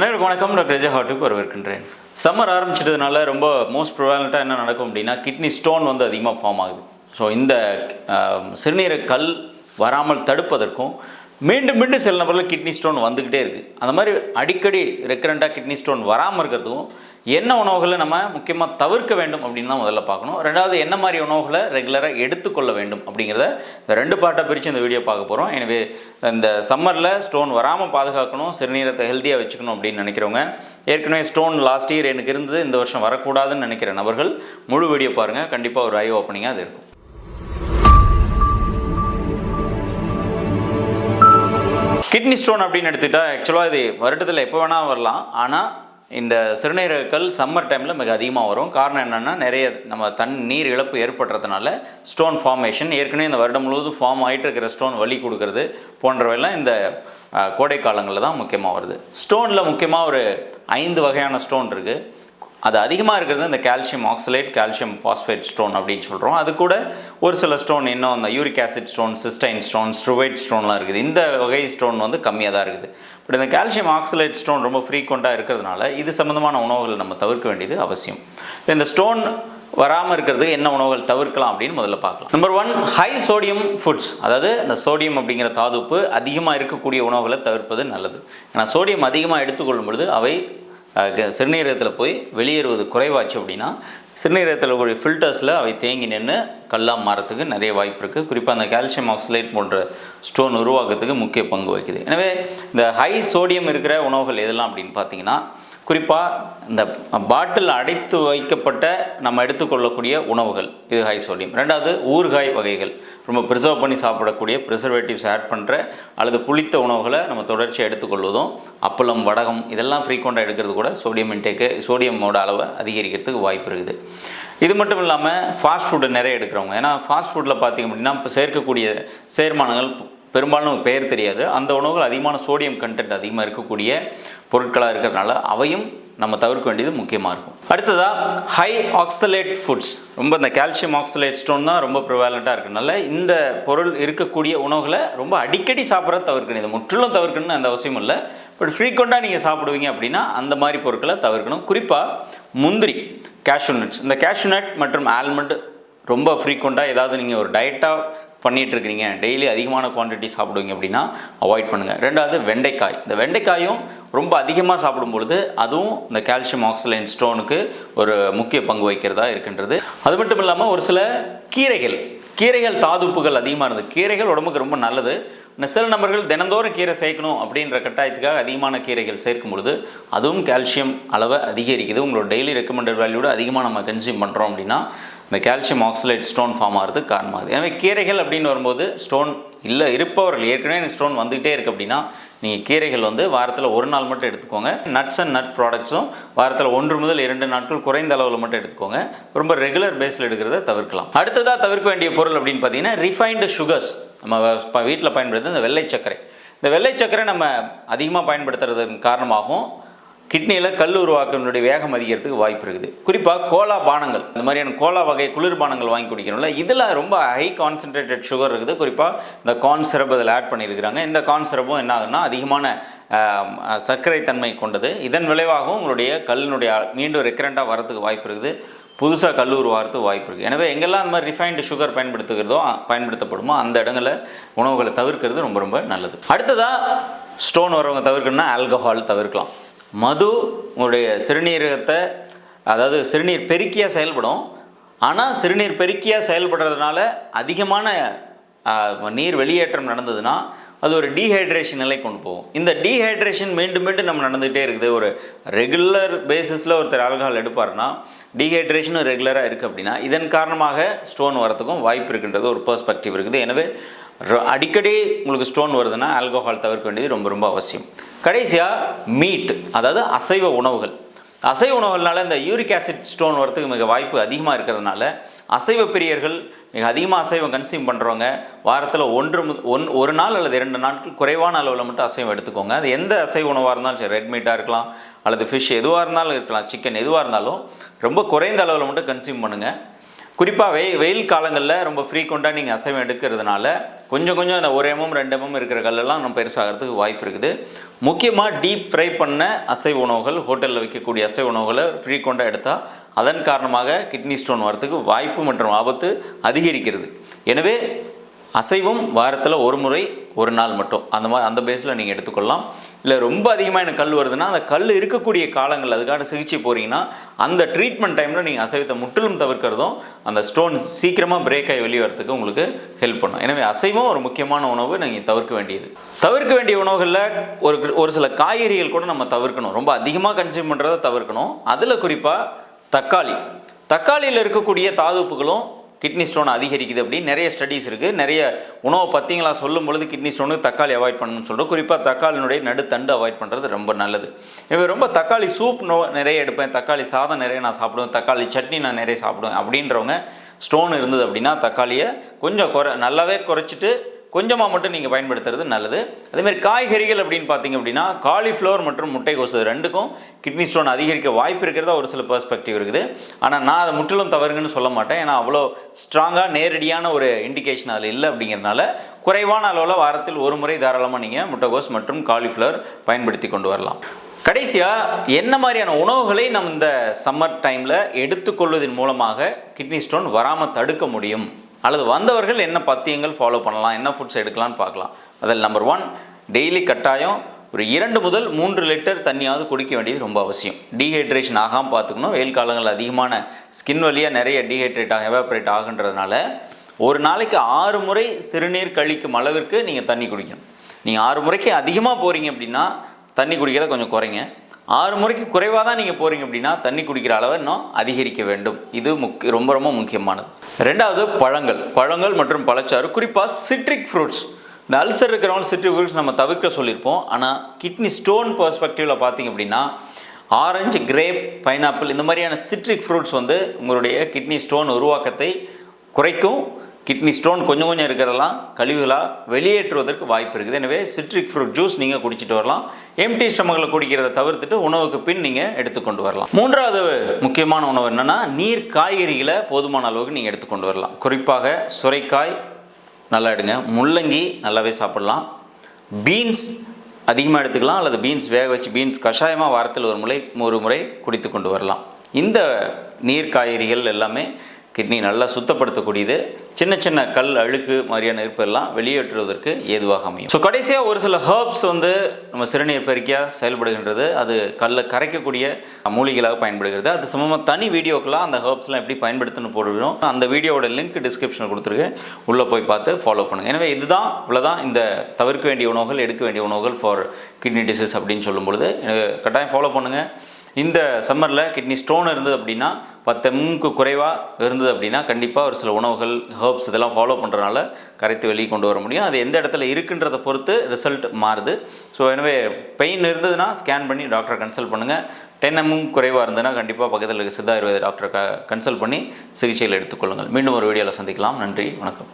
அனைவருக்கும் வணக்கம். டாக்டர் விஜய் ஹாட்டுக்கு வரவேற்கின்றேன். சம்மர் ஆரம்பிச்சிட்டதுனால ரொம்ப மோஸ்ட் ப்ரொவாலண்ட்டாக என்ன நடக்கும் அப்படின்னா கிட்னி ஸ்டோன் வந்து அதிகமாக ஃபார்ம் ஆகுது. ஸோ இந்த சிறுநீரக கல் வராமல் தடுப்பதற்கும் மீண்டும் மீண்டும் சில நபர்கள் கிட்னி ஸ்டோன் வந்துக்கிட்டே இருக்குது அந்த மாதிரி அடிக்கடி ரெக்கரண்ட்டாக கிட்னி ஸ்டோன் வராமல் இருக்கிறதுக்கும் என்ன உணவுகளை நம்ம முக்கியமாக தவிர்க்க வேண்டும் அப்படின்னு தான் முதல்ல பார்க்கணும். ரெண்டாவது என்ன மாதிரி உணவுகளை ரெகுலராக எடுத்துக்கொள்ள வேண்டும் அப்படிங்கிறத இந்த ரெண்டு பாட்டாக பிரித்து இந்த வீடியோ பார்க்க போகிறோம் எனவே இந்த சம்மரில் ஸ்டோன் வராமல் பாதுகாக்கணும் சிறுநீரத்தை ஹெல்த்தியாக வச்சுக்கணும் அப்படின்னு நினைக்கிறவங்க ஏற்கனவே ஸ்டோன் லாஸ்ட் இயர் எனக்கு இருந்தது இந்த வருஷம் வரக்கூடாதுன்னு நினைக்கிற நபர்கள் முழு வீடியோ பாருங்கள் கண்டிப்பாக ஒரு ஐ ஓப்பனிங்காக அது இருக்கும். கிட்னி ஸ்டோன் அப்படின்னு எடுத்துக்கிட்டால் ஆக்சுவலாக இது வருடத்தில் எப்போ வேணால் வரலாம். ஆனால் இந்த சிறுநீரகக்கல் சம்மர் டைமில் மிக அதிகமாக வரும். காரணம் என்னென்னா நிறைய நம்ம தன் நீர் இழப்பு ஏற்படுறதுனால ஸ்டோன் ஃபார்மேஷன் ஏற்கனவே இந்த வருடம் முழுவதும் ஃபார்ம் ஆகிட்டு இருக்கிற ஸ்டோன் வலி கொடுக்கறது போன்றவையெல்லாம் இந்த கோடை காலங்களில் தான் முக்கியமாக வருது. ஸ்டோனில் முக்கியமாக ஒரு ஐந்து வகையான ஸ்டோன் இருக்குது அது அதிகமாக இருக்கிறது இந்த calcium oxalate calcium phosphate stone அப்படின்னு சொல்கிறோம் அது கூட ஒரு சில ஸ்டோன் இன்னும் அந்த uric acid stone cystine stone struvite ஸ்டோன்லாம் இருக்குது. இந்த வகை ஸ்டோன் வந்து கம்மியாக தான் இருக்குது. பட் இந்த கால்சியம் ஆக்சலேட் ஸ்டோன் ரொம்ப ஃப்ரீக்வெண்ட்டாக இருக்கிறதுனால இது சம்மந்தமான உணவுகளை நம்ம தவிர்க்க வேண்டியது அவசியம். இந்த ஸ்டோன் வராமல் இருக்கிறது என்ன உணவுகள் தவிர்க்கலாம் அப்படின்னு முதல்ல பார்க்கலாம். Number one high sodium foods அதாவது இந்த சோடியம் அப்படிங்கிற தாதுப்பு அதிகமாக இருக்கக்கூடிய உணவுகளை தவிர்ப்பது நல்லது. ஏன்னா சோடியம் அதிகமாக எடுத்துக்கொள்ளும் பொழுது அவை சிறுநீரகத்தில் போய் வெளியேறுவது குறைவாச்சு அப்படின்னா சிறுநீரகத்தில் ஒரு ஃபில்டர்ஸில் அவை தேங்கி நின்று கல்லாக மாறத்துக்கு நிறைய வாய்ப்பு இருக்குது குறிப்பாக அந்த கால்சியம் ஆக்சலேட் போன்ற ஸ்டோன் உருவாக்கத்துக்கு முக்கிய பங்கு வகிக்குது. எனவே இந்த ஹை சோடியம் இருக்கிற உணவுகள் எதெல்லாம் அப்படின்னு பார்த்தீங்கன்னா குறிப்பாக இந்த பாட்டில் அடைத்து வைக்கப்பட்ட நம்ம எடுத்துக்கொள்ளக்கூடிய உணவுகள் இது ஹை சோடியம் ரெண்டாவது ஊறுகாய் வகைகள். ரொம்ப ப்ரிசர்வ் பண்ணி சாப்பிடக்கூடிய ப்ரிசர்வேட்டிவ்ஸ் ஆட் பண்ணுற அல்லது புளித்த உணவுகளை நம்ம தொடர்ச்சியாக எடுத்துக்கொள்வதும் அப்பளம் வடகம் இதெல்லாம் ஃப்ரீக்வெண்ட்டாக எடுக்கிறது கூட சோடியம் இன்டேக்கு சோடியமோட அளவை அதிகரிக்கிறதுக்கு வாய்ப்பு இருக்குது. இது மட்டும் இல்லாமல் ஃபாஸ்ட் ஃபுட்டு நிறைய எடுக்கிறவங்க. ஏன்னா ஃபாஸ்ட் ஃபுட்டில் பார்த்திங்க அப்படின்னா இப்போ சேர்க்கக்கூடிய சேர்மானங்கள் பெரும்பாலும் பெயர் தெரியாது. அந்த உணவுகள் அதிகமான சோடியம் கண்டென்ட் அதிகமாக இருக்கக்கூடிய பொருட்களாக இருக்கிறதுனால அவையும் நம்ம தவிர்க்க வேண்டியது முக்கியமாக இருக்கும். அடுத்ததாக ஹை ஆக்சலேட் ஃபுட்ஸ் ரொம்ப இந்த கால்சியம் ஆக்சலேட் ஸ்டோன் தான் ரொம்ப ப்ரிவாலண்ட்டாக இருக்கிறதுனால இந்த பொருள் இருக்கக்கூடிய உணவுகளை ரொம்ப அடிக்கடி சாப்பிட்றத தவிர்க்கணும் இது முற்றிலும் தவிர்க்கணும்னு அந்த அவசியம் இல்லை. பட் ஃப்ரீக்வெண்ட்டாக நீங்கள் சாப்பிடுவீங்க அப்படின்னா அந்த மாதிரி பொருட்களை தவிர்க்கணும். குறிப்பாக முந்திரி கேஷ்யூ நட்ஸ் இந்த கேஷ்யூ நட் மற்றும் ஆல்மண்ட் ரொம்ப ஃப்ரீக்வெண்ட்டாக ஏதாவது நீங்கள் ஒரு டயட்டாக பண்ணிகிட்ருக்கிறீங்க டெய்லி அதிகமான குவான்டிட்டி சாப்பிடுவீங்க அப்படின்னா அவாய்ட் பண்ணுங்கள் ரெண்டாவது வெண்டைக்காய். இந்த வெண்டைக்காயும் ரொம்ப அதிகமாக சாப்பிடும் பொழுது அதுவும் இந்த கால்சியம் ஆக்சிலைன் ஸ்டோனுக்கு ஒரு முக்கிய பங்கு வகிக்கிறதா இருக்கின்றது. அது மட்டும் இல்லாமல் ஒரு சில கீரைகள். கீரைகள் தாதுப்புகள் அதிகமாக இருந்தது. கீரைகள் உடம்புக்கு ரொம்ப நல்லது. சில நபர்கள் தினந்தோறும் கீரை சேர்க்கணும் அப்படின்ற கட்டாயத்துக்காக அதிகமான கீரைகள் சேர்க்கும் பொழுது அதுவும் கால்சியம் அளவை அதிகரிக்குது. உங்களோட டெய்லி ரெக்கமெண்டட் வேல்யூட அதிகமாக நம்ம கன்சியூம் பண்ணுறோம் அப்படின்னா இந்த கால்சியம் ஆக்சலைட் ஸ்டோன் ஃபார்ம் ஆகிறதுக்கு காரணமாகுது எனவே கீரைகள் அப்படின்னு வரும்போது ஸ்டோன் இல்லை இருப்பவர்கள். ஏற்கனவே எனக்கு ஸ்டோன் வந்துகிட்டே இருக்குது அப்படின்னா நீங்கள் கீரைகள் வந்து வாரத்தில் ஒரு நாள் மட்டும் எடுத்துக்கோங்க. நட்ஸ் அண்ட் நட் ப்ராடக்ட்ஸும் வாரத்தில் ஒன்று முதல் இரண்டு நாட்கள் குறைந்த அளவில் மட்டும் எடுத்துக்கோங்க. ரொம்ப ரெகுலர் பேஸில் எடுக்கிறத தவிர்க்கலாம். அடுத்ததாக தவிர்க்க வேண்டிய பொருள் அப்படின்னு பார்த்தீங்கன்னா ரிஃபைன்டு சுகர்ஸ் நம்ம இப்போ வீட்டில் பயன்படுத்துறது இந்த வெள்ளை சர்க்கரை. இந்த வெள்ளை சர்க்கரை நம்ம அதிகமாக பயன்படுத்துறதன் காரணமாகவும் கிட்னியில் கல் உருவாக்கத்தினுடைய வேகம் அதிகரிக்கிறதுக்கு வாய்ப்பு இருக்குது. குறிப்பாக கோலா பானங்கள் இந்த மாதிரியான கோலா வகை குளிர்பானங்கள் வாங்கி குடிக்கிறோம்ல இதில் ரொம்ப ஹை கான்சன்ட்ரேட்டட் சுகர் இருக்குது. குறிப்பாக இந்த கார்ன் சிரப் இதில் ஆட் பண்ணியிருக்கிறாங்க. இந்த கார்ன் சிரப்பும் என்ன ஆகுதுன்னா அதிகமான சர்க்கரை தன்மை கொண்டது. இதன் விளைவாகவும் உங்களுடைய கல்லினுடைய மீண்டும் ரெக்கரண்ட்டாக வரதுக்கு வாய்ப்பு இருக்குது. புதுசாக கல் உருவாகிறதுக்கு வாய்ப்பு இருக்குது. எனவே எங்கெல்லாம் அந்த மாதிரி ரிஃபைன்டு சுகர் பயன்படுத்துகிறதோ பயன்படுத்தப்படுமோ அந்த இடங்களில் உணவுகளை தவிர்க்கிறது ரொம்ப ரொம்ப நல்லது. அடுத்ததாக ஸ்டோன் வரவங்க தவிர்க்கணும்னா ஆல்கஹால் தவிர்க்கலாம். மது உங்களுடைய சிறுநீரகத்தை அதாவது சிறுநீர் பெருக்கியாக செயல்படும். ஆனால் சிறுநீர் பெருக்கியாக செயல்படுறதுனால அதிகமான நீர் வெளியேற்றம் நடந்ததுன்னா அது ஒரு டீஹைட்ரேஷன் நிலை கொண்டு போகும். இந்த டீஹைட்ரேஷன் மீண்டும் மீண்டும் நம்ம நடந்துகிட்டே இருக்குது. ஒரு ரெகுலர் பேசிஸில் ஒருத்தர் ஆல்கஹால் எடுப்பாருன்னா டீஹைட்ரேஷனும் ரெகுலராக இருக்குது அப்படின்னா இதன் காரணமாக ஸ்டோன் வரத்துக்கும் வாய்ப்பு இருக்கின்றது. ஒரு பெர்ஸ்பெக்டிவ் இருக்குது. எனவே ர- அடிக்கடி உங்களுக்கு ஸ்டோன் வருதுன்னா ஆல்கஹால் தவிர்க்க வேண்டியது ரொம்ப ரொம்ப அவசியம். கடைசியாக மீட் அதாவது அசைவ உணவுகள். அசைவ உணவுகள்னால இந்த யூரிக் ஆசிட் ஸ்டோன் வரத்துக்கு மிக வாய்ப்பு அதிகமாக இருக்கிறதுனால அசைவ பிரியர்கள் மிக அதிகமாக அசைவம் கன்சியூம் பண்ணுறவங்க வாரத்தில் ஒன்று முத ஒன் ஒரு நாள் அல்லது இரண்டு நாட்கள் குறைவான அளவில் மட்டும் அசைவம் எடுத்துக்கோங்க. அது எந்த அசைவ உணவாக இருந்தாலும் சரி ரெட் மீட்டாக இருக்கலாம் அல்லது ஃபிஷ் எதுவாக இருந்தாலும் இருக்கலாம் சிக்கன் எதுவாக இருந்தாலும் ரொம்ப குறைந்த அளவில் மட்டும் கன்சியூம் பண்ணுங்கள் குறிப்பாக வெய் வெயில் காலங்களில் ரொம்ப ஃப்ரீக்வெண்ட்டாக நீங்கள் அசைவம் எடுக்கிறதுனால கொஞ்சம் கொஞ்சம் அந்த ஒரு எம்எம் ரெண்டு எம்எம் இருக்கிற கல்லெல்லாம் நம்ம பெருசாகிறதுக்கு வாய்ப்பு இருக்குது. முக்கியமாக டீப் ஃப்ரை பண்ண அசைவ உணவுகள் ஹோட்டலில் விற்கக்கூடிய அசைவ உணவுகளை ஃப்ரீக்வெண்ட்டாக எடுத்தால் அதன் காரணமாக கிட்னி ஸ்டோன் வரத்துக்கு வாய்ப்பு மற்றும் ஆபத்து அதிகரிக்கிறது. எனவே அசைவம் வாரத்தில் ஒரு முறை ஒரு நாள் மட்டும். அந்த மாதிரி அந்த பேஸில் நீங்கள் எடுத்துக்கொள்ளலாம். இல்லை ரொம்ப அதிகமாக எனக்கு கல் வருதுன்னா அந்த கல் இருக்கக்கூடிய காலங்கள் அதுக்கான சிகிச்சை போகிறீங்கன்னா அந்த ட்ரீட்மெண்ட் டைமில் நீங்கள் அசைவத்தை முற்றிலும் தவிர்க்கிறதும் அந்த ஸ்டோன் சீக்கிரமாக பிரேக் ஆகி வெளியே வரதுக்கு உங்களுக்கு ஹெல்ப் பண்ணும். எனவே அசைவம் ஒரு முக்கியமான உணவு நீங்கள் தவிர்க்க வேண்டியது. தவிர்க்க வேண்டிய உணவுகளில் ஒரு ஒரு சில காய்கறிகள் கூட நம்ம தவிர்க்கணும். ரொம்ப அதிகமாக கன்சியூம் பண்ணுறதை தவிர்க்கணும். அதில் குறிப்பாக தக்காளி. தக்காளியில் இருக்கக்கூடிய தாதுப்புகளும் கிட்னி ஸ்டோன் அதிகரிக்குது அப்படின்னு நிறைய ஸ்டடீஸ் இருக்குது நிறைய உணவு பற்றிங்களா சொல்லும் பொழுது கிட்னி ஸ்டோனுக்கு தக்காளி அவாய்ட் பண்ணணும்னு சொல்கிறோம் குறிப்பாக தக்காளினுடைய நடுத்தண்டு அவாய்ட் பண்ணுறது ரொம்ப நல்லது. எனவே ரொம்ப தக்காளி சூப் நோ நிறைய எடுப்பேன். தக்காளி சாதம் நிறைய நான் சாப்பிடுவேன். தக்காளி சட்னி நான் நிறைய சாப்பிடுவேன். அப்படின்றவங்க ஸ்டோன் இருந்தது அப்படின்னா தக்காளியை கொஞ்சம் குறை நல்லாவே குறைச்சிட்டு கொஞ்சமாக மட்டும் நீங்கள் பயன்படுத்துறது நல்லது. அதேமாதிரி காய்கறிகள் அப்படின்னு பார்த்தீங்க அப்படின்னா காலிஃப்ளவர் மற்றும் முட்டைக்கோசு ரெண்டுக்கும் கிட்னி ஸ்டோன் அதிகரிக்க வாய்ப்பு இருக்கிறதா ஒரு சில பெர்ஸ்பெக்டிவ் இருக்குது. ஆனால் நான் அதை முற்றிலும் தவறுங்கன்னு சொல்ல மாட்டேன். ஏன்னா அவ்வளோ ஸ்ட்ராங்காக நேரடியான ஒரு இண்டிகேஷன் அதில் இல்லை அப்படிங்கிறனால குறைவான அளவில் வாரத்தில் ஒரு முறை தாராளமாக நீங்கள் முட்டைகோஸ் மற்றும் காலிஃப்ளவர் பயன்படுத்தி கொண்டு வரலாம். கடைசியாக என்ன மாதிரியான உணவுகளை நம்ம இந்த சம்மர் டைமில் எடுத்துக்கொள்வதன் மூலமாக கிட்னி ஸ்டோன் வராமல் தடுக்க முடியும்? அல்லது வந்தவர்கள் என்ன பத்தியங்கள் ஃபாலோ பண்ணலாம் என்ன ஃபுட்ஸ் எடுக்கலாம்னு பார்க்கலாம். அதில் நம்பர் ஒன் டெய்லி கட்டாயம் ஒரு இரண்டு முதல் மூன்று லிட்டர் தண்ணியாவது குடிக்க வேண்டியது ரொம்ப அவசியம். டீஹைட்ரேஷன் ஆகாமல் பார்த்துக்கணும். வெயில் காலங்களில் அதிகமான ஸ்கின் வழியாக நிறைய டீஹைட்ரேட் ஆக எவாப்ரேட் ஆகுன்றதுனால ஒரு நாளைக்கு ஆறு முறை சிறுநீர் கழிக்கும் அளவிற்கு நீங்கள் தண்ணி குடிக்கணும். நீங்கள் ஆறு முறைக்கு அதிகமாக போகிறீங்க அப்படின்னா தண்ணி குடிக்கிறத கொஞ்சம் குறைங்க. ஆறு முறைக்கு குறைவாக தான் நீங்கள் போகிறீங்க அப்படின்னா தண்ணி குடிக்கிற அளவை இன்னும் அதிகரிக்க வேண்டும். இது முக்கிய ரொம்ப ரொம்ப முக்கியமானது. ரெண்டாவது பழங்கள். பழங்கள் மற்றும் பழச்சாறு குறிப்பாக சிட்ரிக் ஃப்ரூட்ஸ் இந்த அல்சர் இருக்கிறவங்க சிட்ரிக் ஃப்ரூட்ஸ் நம்ம தவிர்க்க சொல்லியிருப்போம். ஆனால் கிட்னி ஸ்டோன் பர்ஸ்பெக்டிவில் பார்த்தீங்க அப்படின்னா ஆரஞ்சு கிரேப் பைனாப்பிள் இந்த மாதிரியான சிட்ரிக் ஃப்ரூட்ஸ் வந்து உங்களுடைய கிட்னி ஸ்டோன் உருவாக்கத்தை குறைக்கும். கிட்னி ஸ்டோன் கொஞ்சம் கொஞ்சம் இருக்கிறதெல்லாம் கழிவுகளாக வெளியேற்றுவதற்கு வாய்ப்பு இருக்குது. எனவே சிட்ரிக் ஃப்ரூட் ஜூஸ் நீங்கள் குடிச்சிட்டு வரலாம். எம்டி ஸ்டமகில் குடிக்கிறத தவிர்த்துட்டு உணவுக்கு பின் நீங்கள் எடுத்துக்கொண்டு வரலாம். மூன்றாவது முக்கியமான உணவு என்னென்னா நீர் காய்கறிகளை போதுமான அளவுக்கு நீங்கள் எடுத்துக்கொண்டு வரலாம். குறிப்பாக சுரைக்காய் நல்லா எடுங்க. முள்ளங்கி நல்லாவே சாப்பிடலாம். பீன்ஸ் அதிகமாக எடுத்துக்கலாம். அல்லது பீன்ஸ் வேக வச்சு பீன்ஸ் கஷாயமாக வாரத்தில் ஒரு முறை ஒரு முறை குடித்து கொண்டு வரலாம். இந்த நீர் காய்கறிகள் எல்லாமே கிட்னி நல்லா சுத்தப்படுத்தக்கூடியது. சின்ன சின்ன கல் அழுக்கு மாதிரியான இருப்பெல்லாம் வெளியேற்றுவதற்கு ஏதுவாக அமையும். ஸோ கடைசியாக ஒரு சில ஹர்ப்ஸ் வந்து நம்ம சிறுநீர் பெருக்கியாக செயல்படுகின்றது. அது கல்லை கரைக்கக்கூடிய மூலிகளாக பயன்படுகிறது. அது சமமாக தனி வீடியோக்கெல்லாம் அந்த ஹர்ப்ஸ்லாம் எப்படி பயன்படுத்தணும் போடுறோம் அந்த வீடியோவோட லிங்க் டிஸ்கிரிப்ஷனில் கொடுத்துருக்கேன். உள்ளே போய் பார்த்து ஃபாலோ பண்ணுங்கள் எனவே இதுதான் இவ்வளோதான் இந்த தவிர்க்க வேண்டிய உணவுகள் எடுக்க வேண்டிய உணவுகள் ஃபார் கிட்னி டிசீஸ் அப்படின்னு சொல்லும் பொழுது எனவே கட்டாயம் ஃபாலோ பண்ணுங்கள் இந்த சம்மரில் கிட்னி ஸ்டோன் இருந்தது அப்படின்னா பத்து எம்முக்கு குறைவாக இருந்தது அப்படின்னா கண்டிப்பாக ஒரு சில உணவுகள் ஹர்ப்ஸ் இதெல்லாம் ஃபாலோ பண்ணுறதுனால கரைத்து வெளியே கொண்டு வர முடியும். அது எந்த இடத்துல இருக்குன்றதை பொறுத்து ரிசல்ட் மாறுது. ஸோ எனவே பெயின் இருந்ததுன்னா ஸ்கேன் பண்ணி டாக்டரை கன்சல்ட் பண்ணுங்கள் டென் எம்எம் குறைவாக இருந்ததுன்னா கண்டிப்பாக பக்கத்தில் இருக்க சித்தா ஆயுர்வேத டாக்டரை க கன்சல்ட் பண்ணி சிகிச்சையில் எடுத்துக்கொள்ளுங்கள் மீண்டும் ஒரு வீடியோவில் சந்திக்கலாம். நன்றி. வணக்கம்.